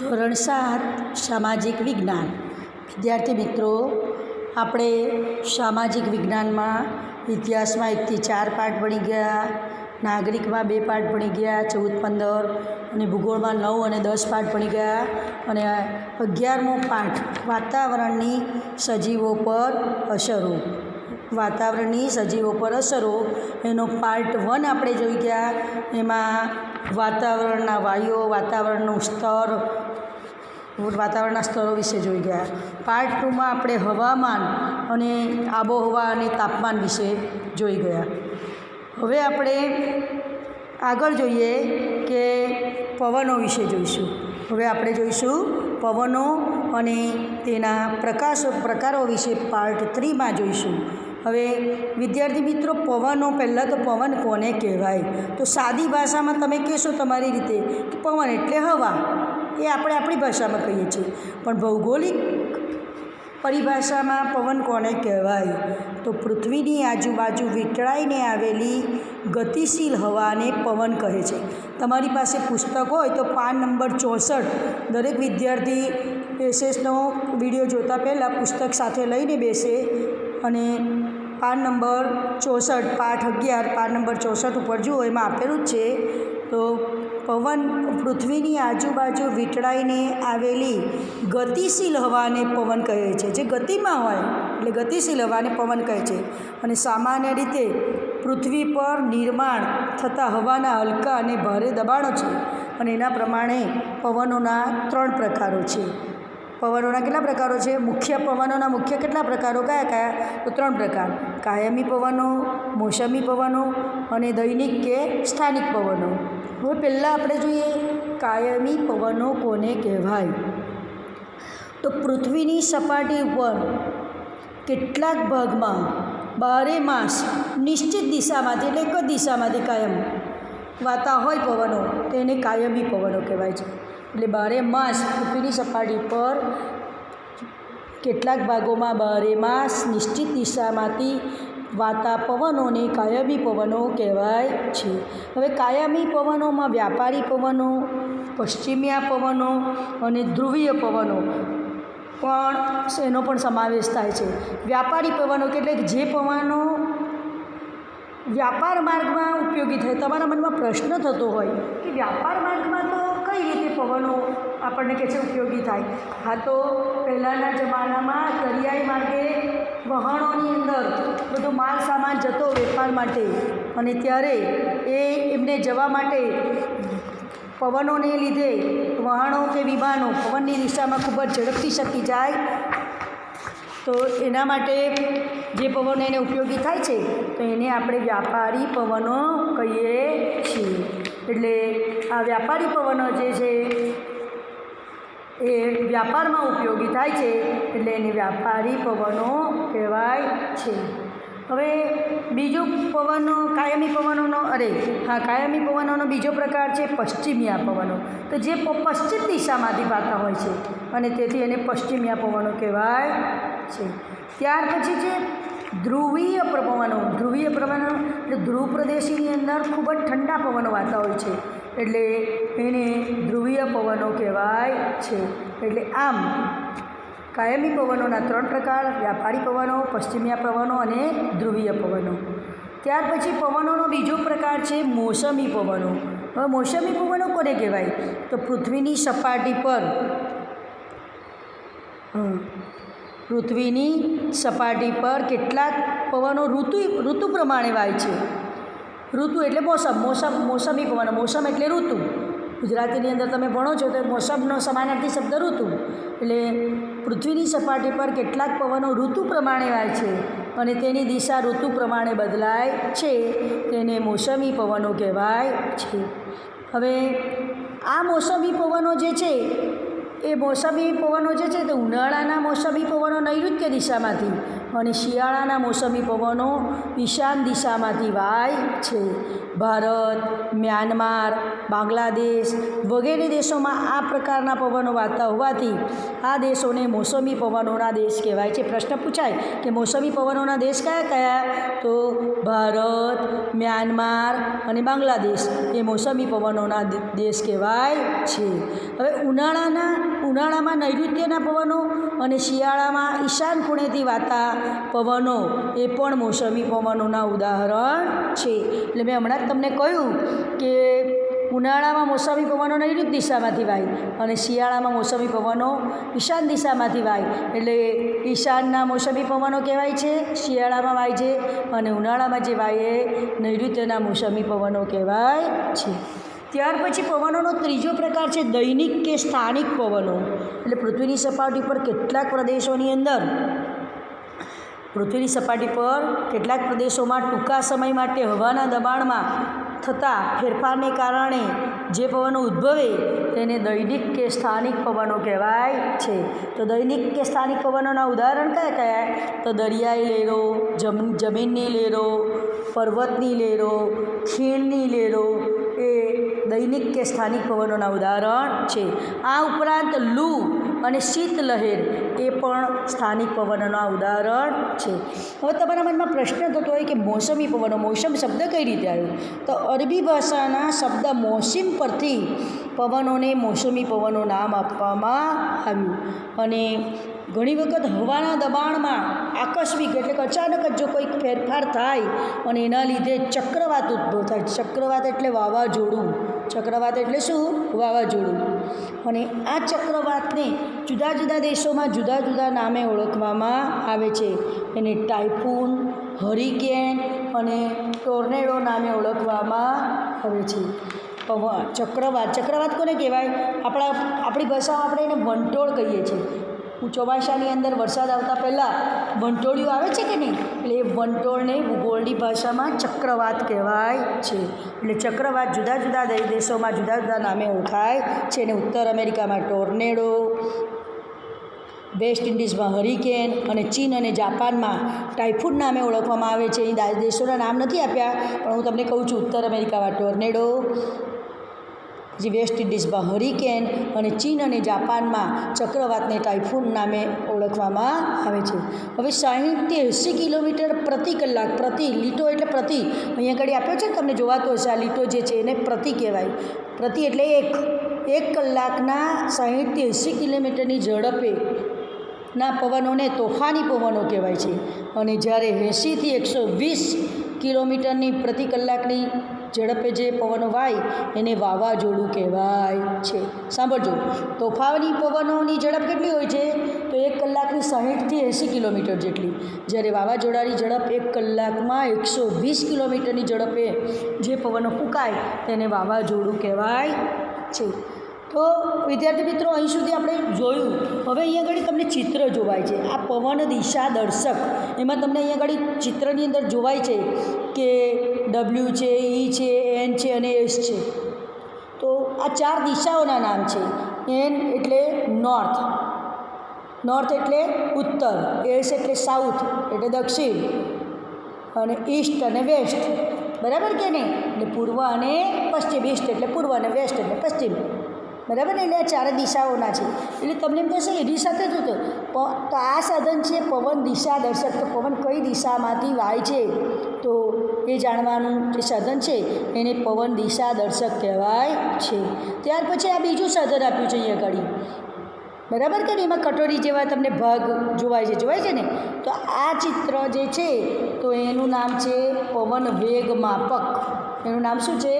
ધોરણ સાત, સામાજિક વિજ્ઞાન. વિદ્યાર્થી મિત્રો, આપણે સામાજિક વિજ્ઞાનમાં ઇતિહાસમાં એકથી ચાર પાઠ ભણી ગયા, નાગરિકમાં બે પાઠ ભણી ગયા, ચૌદ, પંદર અને ભૂગોળમાં નવ અને દસ પાઠ ભણી ગયા અને અગિયારમો પાઠ વાતાવરણની સજીવો પર અસરો વાતાવરણની સજીવો પર અસરો. એનો પાર્ટ વન આપણે જોઈ ગયા. એમાં વાતાવરણના વાયુઓ, વાતાવરણનું સ્તર, વાતાવરણના સ્તરો વિશે જોઈ ગયા. પાર્ટ ટુમાં આપણે હવામાન અને આબોહવા અને તાપમાન વિશે જોઈ ગયા. હવે આપણે આગળ જોઈએ કે પવનો વિશે જોઈશું. હવે આપણે જોઈશું પવનો અને તેના પ્રકાશ, પ્રકારો વિશે પાર્ટ થ્રીમાં જોઈશું. હવે વિદ્યાર્થી મિત્રો, પવનો પહેલાં તો પવન કોને કહેવાય? તો સાદી ભાષામાં તમે કહેશો તમારી રીતે કે પવન એટલે હવા. એ આપણે આપણી ભાષામાં કહીએ છીએ. પણ ભૌગોલિક પરિભાષામાં પવન કોને કહેવાય? તો પૃથ્વીની આજુબાજુ વીંટળાઈને આવેલી ગતિશીલ હવાને પવન કહે છે. તમારી પાસે પુસ્તક હોય તો પાન નંબર ચોસઠ. દરેક વિદ્યાર્થી એસએસનો વીડિયો જોતા પહેલાં પુસ્તક સાથે લઈને બેસે અને પાન નંબર ચોસઠ, પાઠ અગિયાર, પાન નંબર ચોસઠ ઉપર જુઓ, એમાં આપેલું જ છે. તો પવન પૃથ્વીની આજુબાજુ વીંટળાઈને આવેલી ગતિશીલ હવાને પવન કહે છે. જે ગતિમાં હોય, એટલે ગતિશીલ હવાને પવન કહે છે. અને સામાન્ય રીતે પૃથ્વી પર નિર્માણ થતા હવાના હલકા અને ભારે દબાણો છે. અને એના પ્રમાણે પવનોના ત્રણ પ્રકારો છે. પવનોના કેટલા પ્રકારો છે? મુખ્ય પવનોના મુખ્ય કેટલા પ્રકારો? કયા કયા? તો ત્રણ પ્રકાર. કાયમી પવનો, મોસમી પવનો અને દૈનિક કે સ્થાનિક પવનો. હવે પહેલાં આપણે જોઈએ કાયમી પવનો કોને કહેવાય? તો પૃથ્વીની સપાટી ઉપર કેટલાક ભાગમાં બારે માસ નિશ્ચિત દિશામાંથી એટલે એક જ દિશામાંથી કાયમ વાતા હોય પવનો તેને કાયમી પવનો કહેવાય છે. એટલે બારે માસ પૃથ્વીની સપાટી પર કેટલાક ભાગોમાં બારે માસ નિશ્ચિત દિશામાંથી વાતા પવનોને કાયમી પવનો કહેવાય છે. હવે કાયમી પવનોમાં વ્યાપારી પવનો, પશ્ચિમિયા પવનો અને ધ્રુવીય પવનો પણ એનો પણ સમાવેશ થાય છે. વ્યાપારી પવનો એટલે જે પવનો વ્યાપાર માર્ગમાં ઉપયોગી થાય, તમારા મનમાં પ્રશ્ન થતો હોય કે વ્યાપાર માર્ગમાં તો કઈ રીતે પવનો આપણને કે છે ઉપયોગી થાય. હા તો પહેલાંના જમાનામાં દરિયાઈ માર્ગે વહાણોની અંદર બધો માલ સામાન જતો વેપાર માટે અને ત્યારે એ એમને જવા માટે પવનોને લીધે વહાણો કે વિમાનો પવનની દિશામાં ખૂબ જ ઝડપથી શકી જાય. તો એના માટે જે પવનો એને ઉપયોગી થાય છે, તો એને આપણે વ્યાપારી પવનો કહીએ છીએ. એટલે આ વ્યાપારી પવનો જે છે એ વ્યાપારમાં ઉપયોગી થાય છે, એટલે એને વ્યાપારી પવનો કહેવાય છે. હવે બીજો પવનો, કાયમી પવનોનો, અરે, હા, કાયમી પવનોનો બીજો પ્રકાર છે પશ્ચિમિયા પવનો. તો જે પશ્ચિમ દિશામાંથી વાતા હોય છે, અને તેથી એને પશ્ચિમિયા પવનો કહેવાય છે. ત્યાર પછી છે ધ્રુવીય પવનો ધ્રુવીય પવનો, એટલે ધ્રુવ પ્રદેશની અંદર ખૂબ જ ઠંડા પવનો વાતા હોય છે. એટલે એને ધ્રુવીય પવનો કહેવાય છે. એટલે આમ, કાયમી પવનોના ત્રણ પ્રકાર, વ્યાપારી પવનો, પશ્ચિમીયા પવનો અને ધ્રુવીય પવનો. ત્યાર પછી પવનોનો બીજો પ્રકાર છે મોસમી પવનો. હવે મોસમી પવનો કોને કહેવાય? તો પૃથ્વીની સપાટી પર. પૃથ્વીની સપાટી પર કેટલાક પવનો ઋતુ ઋતુ પ્રમાણે વાય છે. ઋતુ એટલે મોસમ મોસમ, મોસમી પવનો, મોસમ એટલે ઋતુ. ગુજરાતીની અંદર તમે ભણો છો તો મોસમનો સમાનાર્થી શબ્દ ઋતુ. એટલે પૃથ્વીની સપાટી પર કેટલાક પવનો ઋતુ પ્રમાણે વાય છે અને તેની દિશા ઋતુ પ્રમાણે બદલાય છે. તેને મોસમી પવનો કહેવાય છે. હવે આ મોસમી પવનો જે છે એ મોસમી પવનો જે છે તે ઉનાળાના મોસમી પવનો નૈઋત્ય દિશામાંથી અને શિયાળાના મોસમી પવનો ઈશાન દિશામાંથી વાય છે. ભારત, મ્યાનમાર, બાંગ્લાદેશ વગેરે દેશોમાં આ પ્રકારના પવનો વાતા હોવાથી આ દેશોને મોસમી પવનોના દેશ કહેવાય છે. પ્રશ્ન પૂછાય કે મોસમી પવનોના દેશ કયા કયા? તો ભારત, મ્યાનમાર અને બાંગ્લાદેશ એ મોસમી પવનોના દેશ કહેવાય છે. હવે ઉનાળાના ઉનાળામાં નૈઋત્યના પવનો અને શિયાળામાં ઈશાન ખૂણેથી વાતા પવનો, એ પણ મોસમી પવનોના ઉદાહરણ છે. એટલે મેં હમણાં જ તમને કહ્યું કે ઉનાળામાં મોસમી પવનો નૈઋત્ય દિશામાંથી વાય અને શિયાળામાં મોસમી પવનો ઈશાન દિશામાંથી વાય. એટલે ઈશાનના મોસમી પવનો કહેવાય છે, શિયાળામાં વાય છે અને ઉનાળામાં જે વાય એ નૈઋત્યના મોસમી પવનો કહેવાય છે. ત્યાર પછી પવનોનો ત્રીજો પ્રકાર છે દૈનિક કે સ્થાનિક પવનો. એટલે પૃથ્વીની સપાટી પર કેટલાક પ્રદેશોની અંદર પૃથ્વીની સપાટી પર કેટલાક પ્રદેશોમાં ટૂંકા સમય માટે હવાના દબાણમાં થતા ફેરફારને કારણે જે પવનો ઉદ્ભવે તેને દૈનિક કે સ્થાનિક પવનો કહેવાય છે. તો દૈનિક કે સ્થાનિક પવનોના ઉદાહરણ કયા કયા? તો દરિયાઈ લહેરો જમ, જમીનની લહેરો પર્વતની લહેરો ખીણની લહેરો એ દૈનિક કે સ્થાનિક પવનોના ઉદાહરણ છે. આ ઉપરાંત લૂ અને શીત લહેર એ પણ સ્થાનિક પવનોના ઉદાહરણ છે. હવે તમારા મનમાં પ્રશ્ન થતો હોય કે મોસમી પવનો મોસમ શબ્દ કઈ રીતે આવ્યો? તો અરબી ભાષાના શબ્દ મોસિમ પરથી પવનોને મોસમી પવનો નામ આપવામાં આવ્યું. અને ઘણી વખત હવાના દબાણમાં આકસ્મિક એટલે કે અચાનક જ જો કોઈક ફેરફાર થાય અને એના લીધે ચક્રવાત ઉદ્ભવ થાય. ચક્રવાત એટલે વાવાઝોડું. ચક્રવાત એટલે શું? વાવાઝોડું. અને આ ચક્રવાતને જુદા જુદા દેશોમાં જુદા જુદા નામે ઓળખવામાં આવે છે. એને ટાઇફૂન, હરિકેન અને ટોર્નેડો નામે ઓળખવામાં આવે છે. ચક્રવાત. ચક્રવાત કોને કહેવાય? આપણા, આપણી ભાષામાં આપણે એને વંટોળ કહીએ છીએ. ચોમાસાની અંદર વરસાદ આવતા પહેલાં વંટોળિયું આવે છે કે નહીં? એટલે એ વંટોળને ભૂગોળની ભાષામાં ચક્રવાત કહેવાય છે. એટલે ચક્રવાત જુદા જુદા દેશોમાં જુદા જુદા નામે ઓળખાય છે. અને ઉત્તર અમેરિકામાં ટોર્નેડો, વેસ્ટ ઇન્ડિઝમાં હરિકેન અને ચીન અને જાપાનમાં ટાઇફૂડ નામે ઓળખવામાં આવે છે. એ દેશોના નામ નથી આપ્યા, પણ હું તમને કહું છું, ઉત્તર અમેરિકામાં ટોર્નેડો પછી વેસ્ટ ઇન્ડિઝમાં હરિકેન અને ચીન અને જાપાનમાં ચક્રવાતને ટાઇફૂન નામે ઓળખવામાં આવે છે. હવે સાહીઠથી એંસી કિલોમીટર પ્રતિ કલાક, પ્રતિ લીટો એટલે પ્રતિ, અહીંયા આગળ આપ્યો છે તમને જોવાતો હશે, આ લીટો જે છે એને પ્રતિ કહેવાય. પ્રતિ એટલે એક એક કલાકના સાહીઠથી એંસી કિલોમીટરની ઝડપે ના પવનોને તોફાની પવનો કહેવાય છે. અને જ્યારે એંશીથી એકસો વીસ કિલોમીટરની પ્રતિ કલાકની ઝડપે જે પવનો વાય, એને વાવાઝોડું કહેવાય છે. સાંભળજો, તોફાની પવનોની ઝડપ કેટલી હોય છે? તો એક કલાકની સાહીઠથી એંસી કિલોમીટર જેટલી. જ્યારે વાવાઝોડાની ઝડપ એક કલાકમાં એકસો વીસ કિલોમીટરની ઝડપે જે પવનો ફૂંકાય, તેને વાવાઝોડું કહેવાય છે. તો, વિદ્યાર્થી મિત્રો, અહીં સુધી આપણે જોયું. હવે અહીંયા આગળ તમને ચિત્ર જોવાય છે. આ પવન દિશા દર્શક. એમાં તમને અહીંયા આગળ ચિત્રની અંદર જોવાય છે કે ડબલ્યુ છે ઈ છે એન છે અને એસ છે. તો આ ચાર દિશાઓના નામ છે. એન એટલે નોર્થ નોર્થ એટલે ઉત્તર. એસ એટલે સાઉથ એટલે દક્ષિણ. અને ઈસ્ટ અને વેસ્ટ બરાબર કે નહીં? એટલે પૂર્વ અને પશ્ચિમ. ઈસ્ટ એટલે પૂર્વ અને વેસ્ટ એટલે પશ્ચિમ. બરાબર ને? એટલે આ ચારે દિશાઓના છે. એટલે તમને એમ કહેશે એની સાથે જ હતો. તો આ સાધન છે પવન દિશા દર્શક. તો પવન કઈ દિશામાંથી વાય છે? તો એ જાણવાનું જે સાધન છે એને પવન દિશા દર્શક કહેવાય છે. ત્યાર પછી આ બીજું સાધન આપ્યું છે અહીંયા આગળ. બરાબર કે ને એમાં કટોરી જેવા તમને ભાગ જોવાય છે. જોવાય છે ને? તો આ ચિત્ર જે છે, તો એનું નામ છે પવન વેગ માપક. એનું નામ શું છે?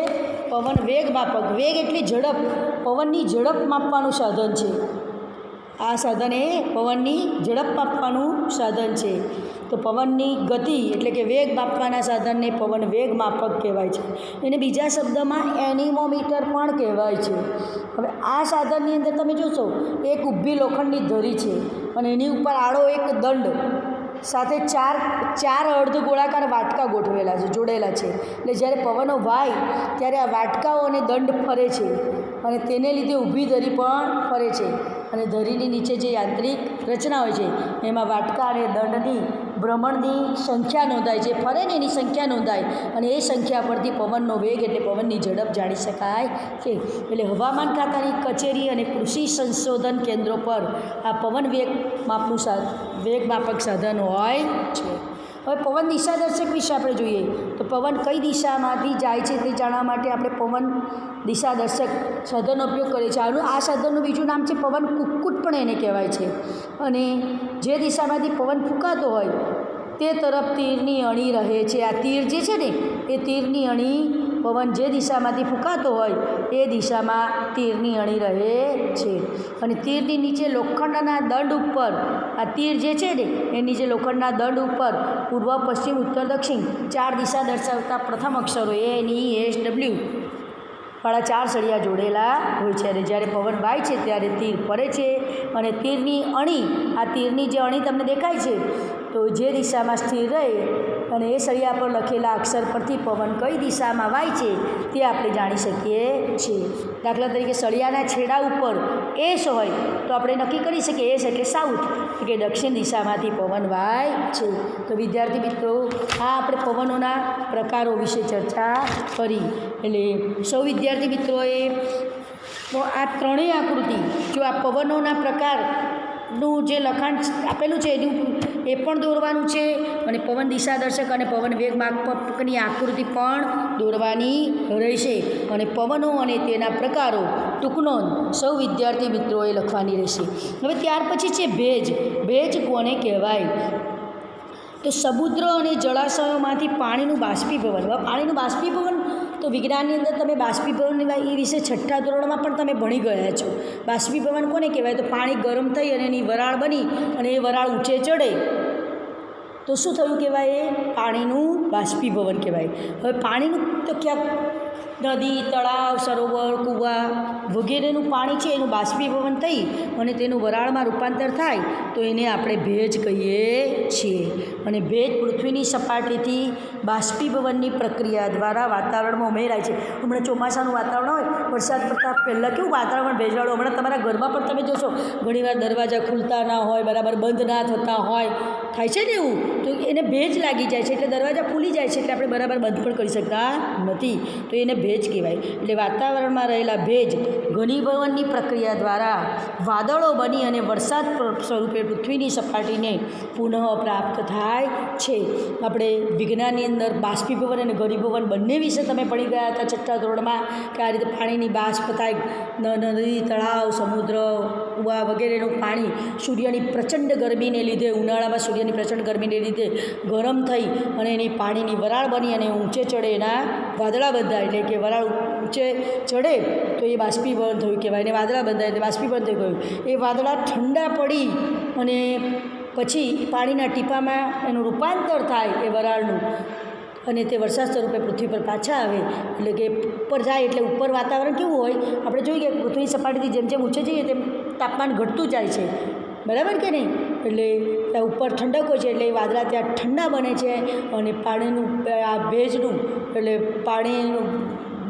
પવન વેગ માપક, વેગ એટલી ઝડપ. પવનની ઝડપ માપવાનું સાધન છે. આ સાધન એ પવનની ઝડપ માપવાનું સાધન છે. તો પવનની ગતિ એટલે કે વેગ માપવાના સાધનને પવન વેગ માપક કહેવાય છે. એને બીજા શબ્દમાં એનિમોમીટર પણ કહેવાય છે. હવે આ સાધનની અંદર તમે જોશો, એક ઊભી લોખંડની ધરી છે અને એની ઉપર આડો એક દંડ. સાથે ચાર ચાર અર્ધ ગોળાકાર વાટકા ગોઠવેલા છે, જોડેલા છે. એટલે જ્યારે પવનો વાય, ત્યારે આ વાટકાઓ અને દંડ ફરે છે. અને તેને લીધે ઊભી ધરી પણ ફરે છે. અને ધરીની નીચે જે યાંત્રિક રચના હોય છે, એમાં વાટકા અને દંડની ભ્રમણની સંખ્યા નોંધાય જે ફરે ને એની સંખ્યા નોંધાય. અને એ સંખ્યા પરથી પવનનો વેગ એટલે પવનની ઝડપ જાણી શકાય છે એટલે હવામાન ખાતાની કચેરી અને કૃષિ સંશોધન કેન્દ્રો પર આ પવન વેગ માપનું વેગ માપક સાધન હોય છે. હવે પવન દિશા દર્શક વિશે આપણે જોઈએ. તો પવન કઈ દિશામાંથી જાય છે તે જાણવા માટે આપણે પવન દિશા દર્શક સાધનનો ઉપયોગ કરીએ છીએ. આનું, આ સાધનનું બીજું નામ છે પવન કુક્કુટ પણ એને કહેવાય છે. અને જે દિશામાંથી પવન ફૂંકાતો હોય, તે તરફ તીરની અણી રહે છે. આ તીર જે છે ને, એ તીરની અણી પવન જે દિશામાંથી ફૂંકાતો હોય, એ દિશામાં તીરની અણી રહે છે. અને તીરની નીચે લોખંડના દંડ ઉપર આ તીર જે છે ને, એની જે લોખંડના દંડ ઉપર પૂર્વ, પશ્ચિમ, ઉત્તર, દક્ષિણ ચાર દિશા દર્શાવતા પ્રથમ અક્ષરો એ, એન એસ ડબલ્યુ વાળા ચાર સળિયા જોડેલા હોય છે. અને જ્યારે પવન વાય છે, ત્યારે તીર ફરે છે. અને તીરની અણી, આ તીરની જે અણી તમને દેખાય છે, તો જે દિશામાં સ્થિર રહે અને એ સળિયા પર લખેલા અક્ષર પરથી પવન કઈ દિશામાં વાય છે, તે આપણે જાણી શકીએ છીએ. દાખલા તરીકે સળિયાના છેડા ઉપર એસ હોય, તો આપણે નક્કી કરી શકીએ એસ એટલે સાઉથ. કે દક્ષિણ દિશામાંથી પવન વાય છે. તો વિદ્યાર્થી મિત્રો, આ આપણે પવનોના પ્રકારો વિશે ચર્ચા કરી. એટલે સૌ વિદ્યાર્થી મિત્રોએ, તો આ ત્રણેય આકૃતિ, જો આ પવનોના પ્રકારનું જે લખાણ આપેલું છે એનું એ પણ દોરવાનું છે અને પવન દિશા દર્શક અને પવન વેગ માપકની આકૃતિ પણ દોરવાની રહેશે. અને પવનો અને તેના પ્રકારો ટૂંકનો સૌ વિદ્યાર્થી મિત્રોએ લખવાની રહેશે. હવે ત્યાર પછી છે ભેજ. ભેજ કોને કહેવાય? તો સમુદ્ર અને જળાશયોમાંથી પાણીનું બાષ્પીભવન. પાણીનું બાષ્પીભવન તો વિજ્ઞાનની અંદર તમે બાષ્પીભવન એ વિશે છઠ્ઠા ધોરણમાં પણ તમે ભણી ગયા છો. બાષ્પીભવન કોને કહેવાય? તો પાણી ગરમ થઈ અને એની વરાળ બની અને એ વરાળ ઊંચે ચડે. તો શું થયું કહેવાય? એ પાણીનું બાષ્પીભવન કહેવાય. હવે પાણીનું તો ક્યાંક નદી, તળાવ, સરોવર, કૂવા વગેરેનું પાણી છે, એનું બાષ્પીભવન થઈ અને તેનું વરાળમાં રૂપાંતર થાય, તો એને આપણે ભેજ કહીએ છીએ. અને ભેજ પૃથ્વીની સપાટીથી બાષ્પીભવનની પ્રક્રિયા દ્વારા વાતાવરણમાં ઉમેરાય છે. હમણાં ચોમાસાનું વાતાવરણ હોય, વરસાદ પડતા પહેલાં કેવું વાતાવરણ ભેજવાળું? હમણાં તમારા ઘરમાં પણ તમે જોશો, ઘણીવાર દરવાજા ખુલતા ના હોય, બરાબર બંધ ના થતા હોય. થાય છે ને એવું? તો એને ભેજ લાગી જાય છે, એટલે દરવાજા ખુલી જાય છે, એટલે આપણે બરાબર બંધ પણ કરી શકતા નથી. તો એને ભેજ કહેવાય. એટલે વાતાવરણમાં રહેલા ભેજ ઘનીભવનની પ્રક્રિયા દ્વારા વાદળો બની અને વરસાદ સ્વરૂપે પૃથ્વીની સપાટીને પુનઃ પ્રાપ્ત થાય છે. આપણે વિજ્ઞાનની અંદર બાષ્પીભવન અને ઘનીભવન બંને વિશે તમે પડી ગયા હતા છઠ્ઠા ધોરણમાં, કે આ રીતે પાણીની બાષ્પ થાય નદી, તળાવ, સમુદ્ર, કુવા વગેરેનું પાણી સૂર્યની પ્રચંડ ગરમીને લીધે, ઉનાળામાં સૂર્યની પ્રચંડ ગરમીને લીધે ગરમ થઈ અને એની પાણીની વરાળ બની અને ઊંચે ચડે એના વાદળા બધા, એટલે કે વરાળ ઊંચે ચડે તો એ બાષ્પીભવન થયું કહેવાય. અને વાદળા બંધાય એટલે બાષ્પીભવન થઈ ગયું. એ વાદળા ઠંડા પડી અને પછી પાણીના ટીપામાં એનું રૂપાંતર થાય એ વરાળનું. અને તે વરસાદ સ્વરૂપે પૃથ્વી પર પાછા આવે. એટલે કે ઉપર જાય એટલે ઉપર વાતાવરણ કેવું હોય? આપણે જોઈએ કે પૃથ્વીની સપાટીથી જેમ જેમ ઊંચે જઈએ તેમ તાપમાન ઘટતું જાય છે. બરાબર કે નહીં? એટલે ત્યાં ઉપર ઠંડક હોય છે એટલે એ વાદળા ત્યાં ઠંડા બને છે અને પાણીનું, આ ભેજનું, એટલે પાણીનું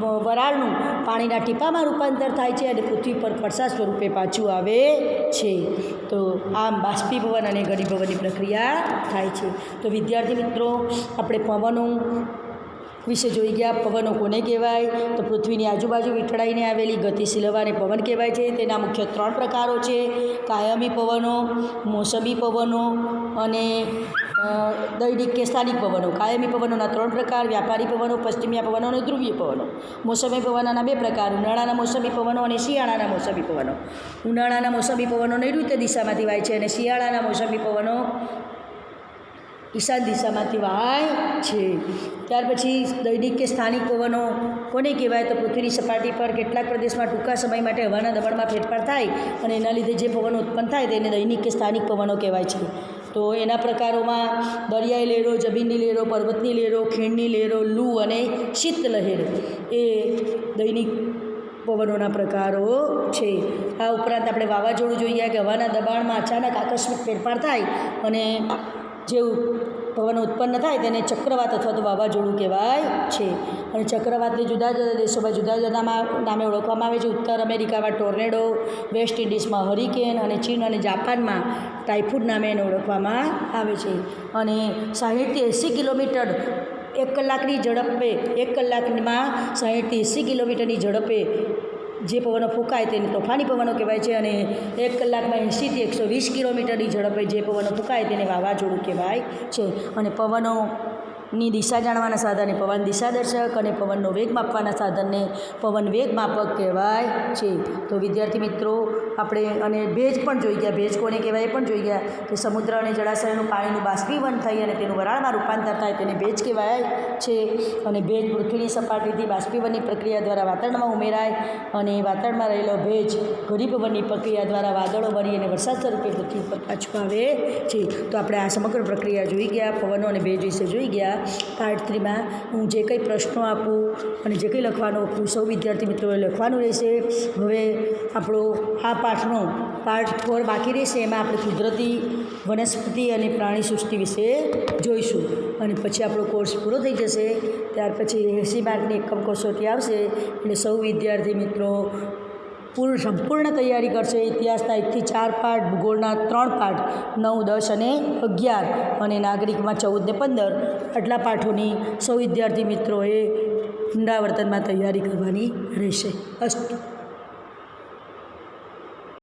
વરાળનું પાણીના ટીપામાં રૂપાંતર થાય છે અને પૃથ્વી પર વરસાદ સ્વરૂપે પાછું આવે છે. તો આમ બાષ્પીભવન અને ઘનીભવનની પ્રક્રિયા થાય છે. તો વિદ્યાર્થી મિત્રો, આપણે પવનો વિશે જોઈ ગયા. પવનો કોને કહેવાય? તો પૃથ્વીની આજુબાજુ વીંટળાઈને આવેલી ગતિશીલ હવાને પવન કહેવાય છે. તેના મુખ્ય ત્રણ પ્રકારો છે. કાયમી પવનો, મોસમી પવનો અને દૈનિક કે સ્થાનિક પવનો, કાયમી પવનોના ત્રણ પ્રકાર, વ્યાપારી પવનો, પશ્ચિમીયા પવનો અને ધ્રુવીય પવનો. મોસમી પવનોના બે પ્રકાર, ઉનાળાના મોસમી પવનો અને શિયાળાના મોસમી પવનો. ઉનાળાના મોસમી પવનો નૈઋત્ય દિશામાંથી વાય છે અને શિયાળાના મોસમી પવનો ઈશાન દિશામાંથી વાય છે. ત્યાર પછી દૈનિક કે સ્થાનિક પવનો કોને કહેવાય? તો પૃથ્વીની સપાટી પર કેટલાક પ્રદેશમાં ટૂંકા સમય માટે હવાના દબાણમાં ફેરફાર થાય અને એના લીધે જે પવનો ઉત્પન્ન થાય તેને દૈનિક કે સ્થાનિક પવનો કહેવાય છે. તો એના પ્રકારોમાં દરિયાઈ લહેરો જમીનની લહેરો પર્વતની લહેરો ખીણની લહેરો લૂ અને શીત લહેર એ દૈનિક પવનોના પ્રકારો છે. આ ઉપરાંત આપણે વાવાઝોડું જોઈએ કે હવાના દબાણમાં અચાનક આકસ્મિક ફેરફાર થાય અને જેવું પવન ઉત્પન્ન થાય તેને ચક્રવાત અથવા તો વાવાઝોડું કહેવાય છે. અને ચક્રવાતને જુદા જુદા દેશોમાં જુદા જુદા નામે ઓળખવામાં આવે છે. ઉત્તર અમેરિકામાં ટોર્નેડો, વેસ્ટ ઇન્ડિઝમાં હરિકેન અને ચીન અને જાપાનમાં ટાઇફૂડ નામે એને ઓળખવામાં આવે છે. અને સાહીઠથી એંસી કિલોમીટર એક કલાકની ઝડપે, એક કલાકમાં સાહીઠથી એંસી કિલોમીટરની ઝડપે જે પવનો ફૂંકાય તેને તોફાની પવનો કહેવાય છે અને એક કલાકમાં એંશીથી એકસો વીસ કિલોમીટરની ઝડપે જે પવનો ફૂંકાય તેને વાવાઝોડું કહેવાય છે. અને પવનોની દિશા જાણવાના સાધને પવન દિશા દર્શક અને પવનનો વેગ માપવાના સાધનને પવન વેગ માપક કહેવાય છે. તો વિદ્યાર્થી મિત્રો આપણે અને ભેજ પણ જોઈ ગયા. ભેજ કોને કહેવાય એ પણ જોઈ ગયા. કે સમુદ્ર અને જળાશયનું પાણીનું બાષ્પીભવન થઈ અને તેનું વરાળમાં રૂપાંતર થાય તેને ભેજ કહેવાય છે. અને ભેજ પૃથ્વીની સપાટીથી બાષ્પીભવનની પ્રક્રિયા દ્વારા વાતાવરણમાં ઉમેરાય અને વાતાવરણમાં રહેલો ભેજ ઘરીભવનની પ્રક્રિયા દ્વારા વાદળો બની અને વરસાદ સ્વરૂપે પૃથ્વી પર પાછું આવે છે. તો આપણે આ સમગ્ર પ્રક્રિયા જોઈ ગયા, પવનો અને ભેજ વિશે જોઈ ગયા. પાર્ટ થ્રીમાં હું જે કંઈ પ્રશ્નો આપું અને જે કંઈ લખવાનું આપું, સૌ વિદ્યાર્થી મિત્રોએ લખવાનું રહેશે. હવે આપણો આ પાઠનો પાર્ટ ફોર બાકી રહેશે, એમાં આપણે કુદરતી વનસ્પતિ અને પ્રાણી સૃષ્ટિ વિશે જોઈશું. અને પછી આપણો કોર્સ પૂરો થઈ જશે. ત્યાર પછી એંસી માર્કની એકમ કસોટી આવશે. એટલે સૌ વિદ્યાર્થી મિત્રો પૂર્ણ સંપૂર્ણ તૈયારી કરશે. ઇતિહાસના એકથી ચાર પાઠ, ભૂગોળના ત્રણ પાઠ, નવ, દસ અને અગિયાર. અને નાગરિકમાં ચૌદ ને પંદર. આટલા પાઠોની સૌ વિદ્યાર્થી મિત્રોએ પુનરાવર્તનમાં તૈયારી કરવાની રહેશે. અસ્તુ